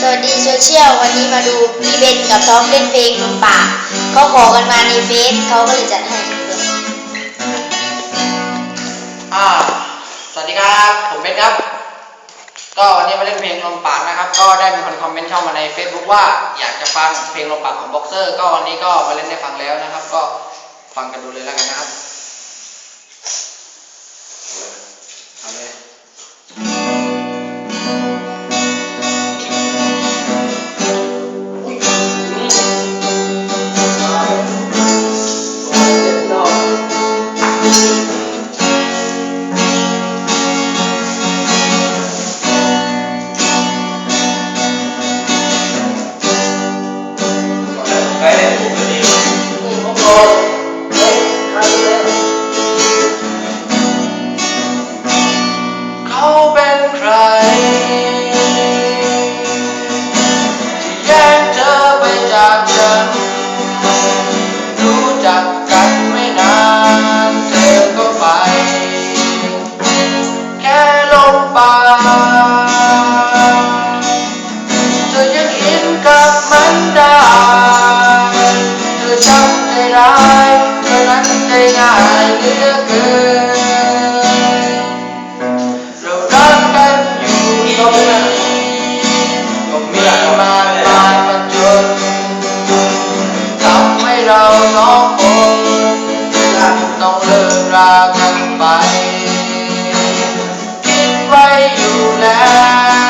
สวัสดีโซเชียลวันนี้มาดูพี่เบนกับท็อปเล่นเพลงลมป่าเขาขอกันมาในเฟซเขาก็เลยจัดให้เพื่อนอ่าสวัสดีครับผมเบนครับ ก็วันนี้มาเล่นเพลงลมปากนะครับ ก็ได้มีคนคอมเมนต์เข้ามาใน Facebook ว่าอยากจะฟังเพลงลมปากของบ็อกเซอร์ ก็วันนี้ก็มาเล่นได้ฟังแล้วนะครับ ก็ฟังกันดูเลยแล้วกันนะครับ นั้นใจง่ายเหลือเกินเรารักกันอยู่ตรงไหนก็มีมากมายมันจนทำให้เราสองคนต้องเลิกรากันไปคิดไว้อยู่แล้ว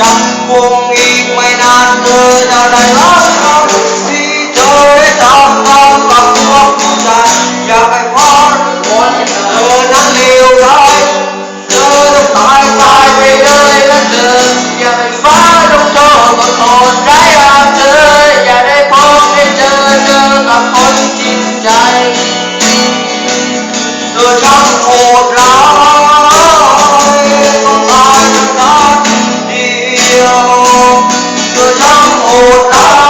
จำคงอีกไม่นานเธอจะได้รับเขาที่เธอได้ทำตามกับตัวผู้ยอยากให้พอรู้คนเธอนั้นเลวร้ายเธอต้องตายตายไปเลยและเธออย่าไปฟ้าลงโทษกับนไร้อาเธออย่าได้พบได้เจอเจอกับคนจิตใจเธอจำ Oh,